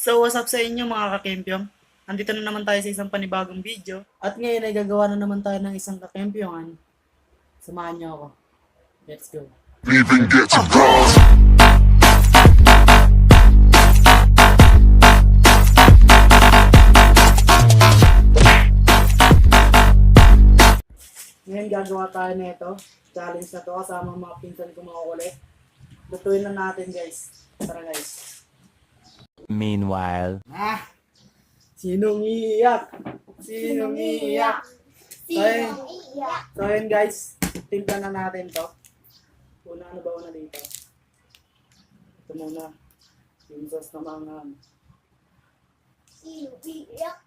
So, what's up sa inyo mga kakempyong? Andito na naman tayo sa isang panibagong video. At ngayon ay gagawa na naman tayo ng isang kakempyongan. Samahan niyo ako. Let's go. even get to cross. Ngayon gagawa tayo nito. Challenge na to kasama mga pinsan ko mga kulit. Lutuin na natin guys. Tara guys. Meanwhile. Ah! Sinong iiyak? Sinong iiyak? So, ayun. So, ayun guys. Timpla na natin to. Una, ano ba una dito? Ito muna. Yung sauce na mga Sino iiyak?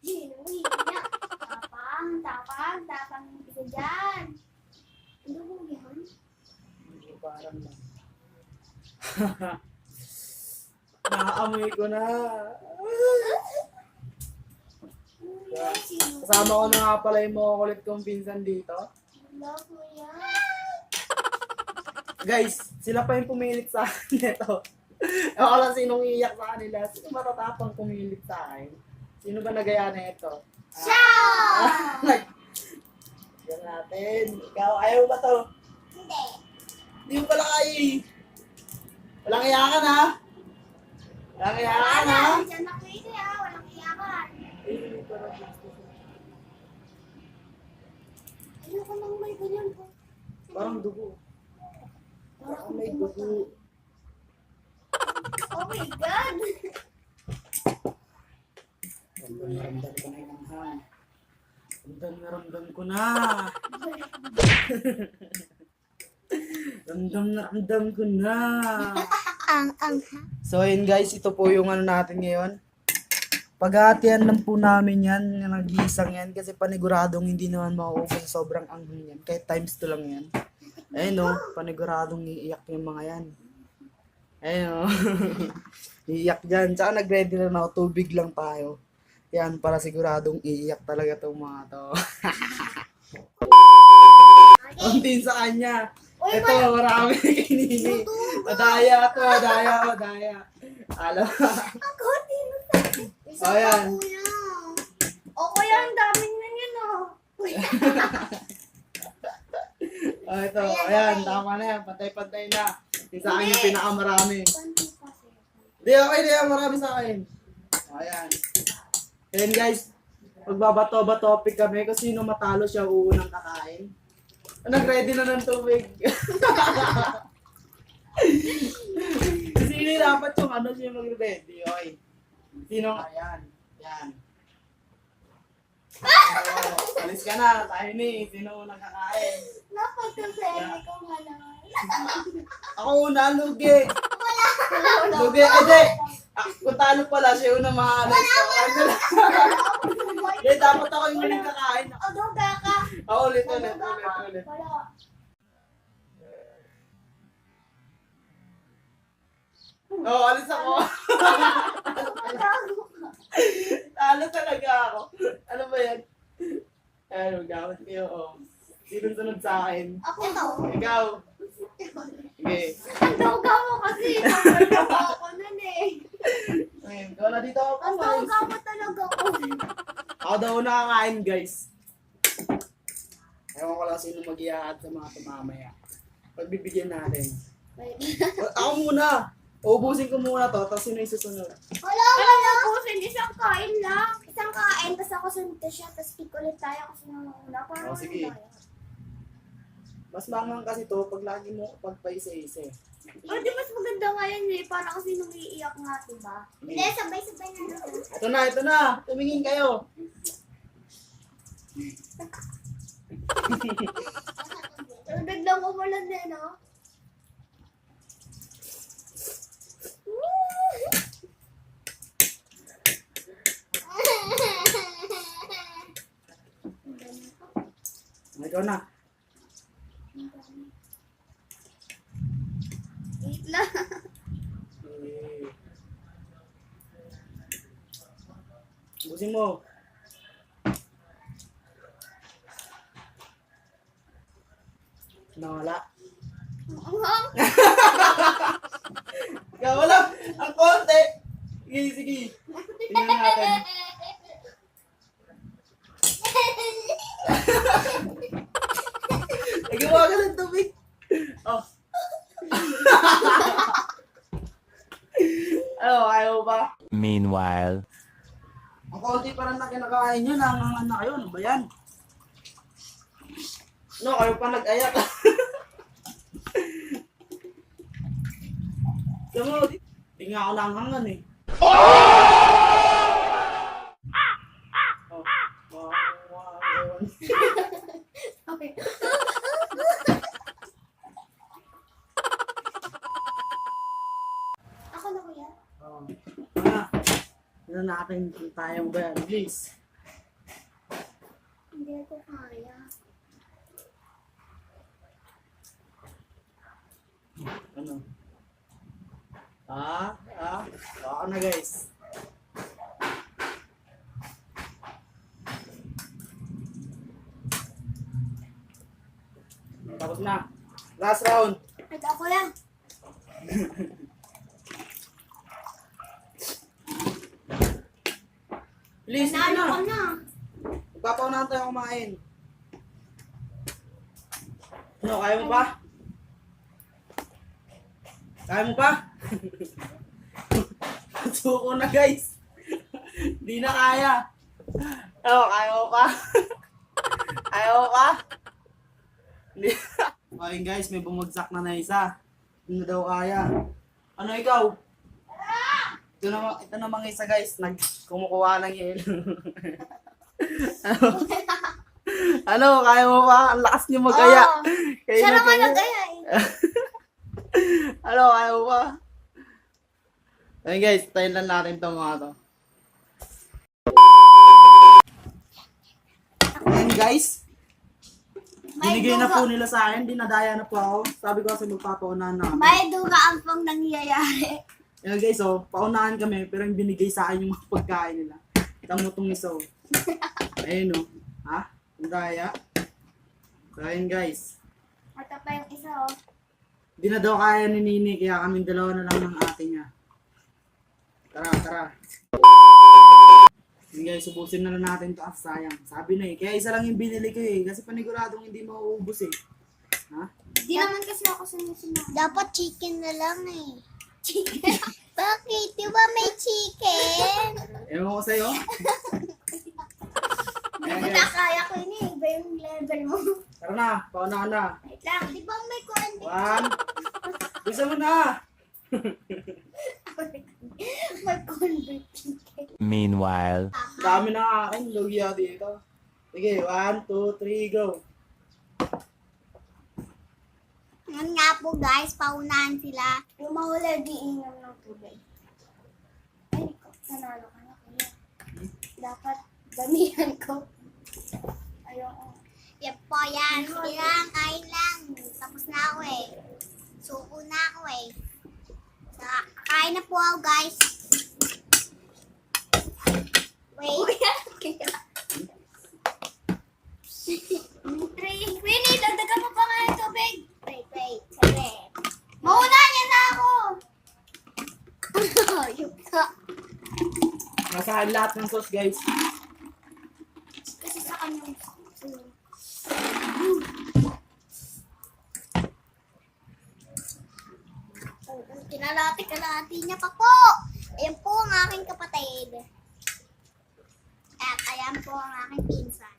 Sino iiyak? Tapang, tapang, tapang yung isa dyan. Ano mo yan? Hindi parang lang. Nakaamoy ko na. Kasama ko na nga pala yung mga kulit kong pinsan dito. Ko yan. Guys, sila pa yung pumilit sa akin nito. Ako lang sinong iiyak sa kanila. Sino matatapang pumilit sa akin? Sino ba nagaya na ito? Siya! Yan natin. Ikaw, ayaw ba to? Hindi. Hindi mo pala kaya eh. Walang iyakan ha? Walang iyakan ha? Wala, dyan na kayo kaya. Walang iyakan. Ayoko nang may ganyan po. Parang dugo. Parang may dugo. Oh my God! Ramdam na ramdam ko na yung hang. Ramdam na ramdam ko na. ramdam na ramdam ko na. Ang, ang, So yun guys, ito po yung ano natin ngayon. Paghahatian lang po namin yan, nag-iisang yan, kasi paniguradong hindi naman mauubos sobrang anghang yan. Kahit times 2 lang yan. Ayun o, paniguradong iiyak yung mga yan. Ayun o. iiyak dyan. Tsaka nag-ready na ako, tubig lang tayo. Yan, para siguradong iiyak talaga tong mga to. Kontin sa kanya. Uy, Ito, marami kinini. Madaya to, madaya, madaya. Alam. Ako, tino sa... Isa Oh, yan. pa, kuya. O, kuya, ang daming na yan, oh. Kuya. Oh, ito, ayan, tama na yan. Pantay-pantay na. Yung sa akin yung pinakamarami. Konti kasi. Hindi, okay na yan. Marami sa akin. Oh, ayan. Ayan guys, magbabato-ba topic kami kung sino matalo siya uunang kakain. Nag-ready na ng tubig. sino dapat yung ano siya mag-ready? Okay. Sino? Ayan. Ayan. Oh, alis ka na. Tayo ni. Sino unang kakain? Napagkasaya ko nga naman. Ako una, lugi. Lugi, eh di. Ah, kung talo pala, siya una maalis. Ano lang. Hindi, dapat ako yung huling kakain. O, duga Ah, ulit, ulit, ulit, ulit. Wala. Oo, oh, alis ako. Talo talaga ako. Ano ba yan? Ano, gamit kayo, oh. Sino sunod sa akin? Ako to. Ikaw. Sige. Ang duga mo kasi. Namaloko ako nun eh. Ngayon, ikaw na dito ako. Ang duga mo talaga ko. Ako daw nakakain, guys. Ewan ko lang sino mag sa mga tumamaya. Pagbibigyan natin. Ako muna. Uubusin ko muna to, tapos sino yung susunod? Wala na po. Isang kain lang. Isang kain, tapos ako sunod siya, tapos pick ulit tayo kasi nangunguna. Parang Oh, sige. tayo? Mas mangang kasi to pag lagi mo pagpaisa-isa. Oh, di mas maganda nga yan eh. Parang kasi nung iiyak nga, diba? Hindi, sabay-sabay na lang. Ito na, ito na. Tumingin kayo. Dagdag mo pala din, no? Ikaw na. Wait lang. Ubusin mo. Nawala. Ang hang. Ikaw wala. Ang konti. Sige, sige. Tingnan natin. Nagawa ka ng tubig. Oh. ano, ayaw ba? Meanwhile. Ang konti pa lang na kinakain nyo, nangangan na kayo. Ano ba yan? No, kayo pa nag-ayak. Sabi mo, di, di nga ako nangangan eh. Oh. Oh, wow. Okay. Ako na kuya. Oh. Ah, yun natin kung tayo ba please. Hindi ko kaya. Ano? Ah, ah, ako na guys. Tapos na. Last round. Ito ako lang. Please, sige Nanalo ko na. na. Magpapaunahan tayo kumain. Ano, kaya mo pa? Kaya mo pa? Suko na guys. Di na kaya. Ano, kaya mo pa? kaya mo pa? Hindi. Okay guys, may bumagsak na na isa. Hindi na daw kaya. Ano ikaw? Ito namang, ito namang isa guys, nag kumukuha ng yelo. ano, kaya mo ba? Ang lakas niyo mag-aya. Oo. Kayo Siya na naman nag-aya eh. Ano, kaya mo ba? Ayun guys, tayo lang natin itong mga to. Ayun guys, May binigay na po nila sa akin, dinadaya na po ako. Sabi ko kasi magpapaunahan na kami. may duga ang pang nangyayari. Ayun guys, oh, paunahan kami, pero yung binigay sa akin yung mga pagkain nila. Kita mo itong isa, oh. Ayun, oh. Ha? Ang daya. So, ayun guys. Ito pa yung isa oh. Di na daw kaya ni Nini, kaya kami dalawa na lang ng ate niya. Tara, tara. Yun guys, subusin na lang natin to. Ah, sayang. Sabi na eh. Kaya isa lang yung binili ko eh. Kasi paniguradong hindi mauubos eh. Ha? Di naman kasi ako sumusunod. Dapat chicken na lang eh. Chicken? Bakit? Di ba may chicken? Ewan ko sa'yo. Hindi Ayan, ko guys. na kaya ko yun eh. Iba yung level mo. Tara na, pauna ka na. Wait lang. Di ba may kuhan One. Bisa mo na. May convert. Meanwhile. Dami na akin. Ako dito. Sige, one, two, three, go. Ngayon nga po guys, paunahan sila. Yung mahula di inom ng tubig. Ay, nanalo ka na kuya. Dapat damihan ko. Ayoko. Yan po yan. Sige lang, kain lang. Tapos na ako eh. Suko na ako eh. Sa, kain na po ako guys. Wait. Winnie, dagdagan mo pa nga yung tubig. Wait, wait. Sabi. Mauna niya na ako. Ka. Nasa akin lahat ng sauce, guys. Kasi sa kanya. Kinalati-kalati niya pa po. Ayan po ang aking kapatid. At ayan po ang aking pinsan.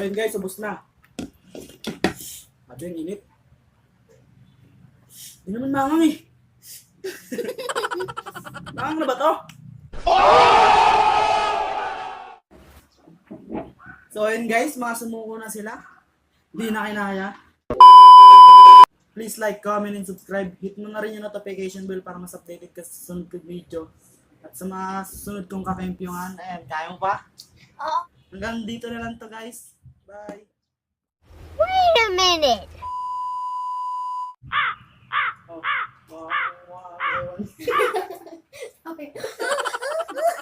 Ayun guys, ubos na. Sabi yung init. Hindi naman mangang eh. mangang na ba to? So ayun guys, mga sumuko na sila. Hindi na kinaya. Please like, comment, and subscribe. Hit mo na rin yung notification bell para mas updated ka sa susunod kong video. At sa mga susunod kong kakempyongan, ayan, kaya mo pa? Oo. Hanggang dito na lang to guys. Bye. a minute. okay.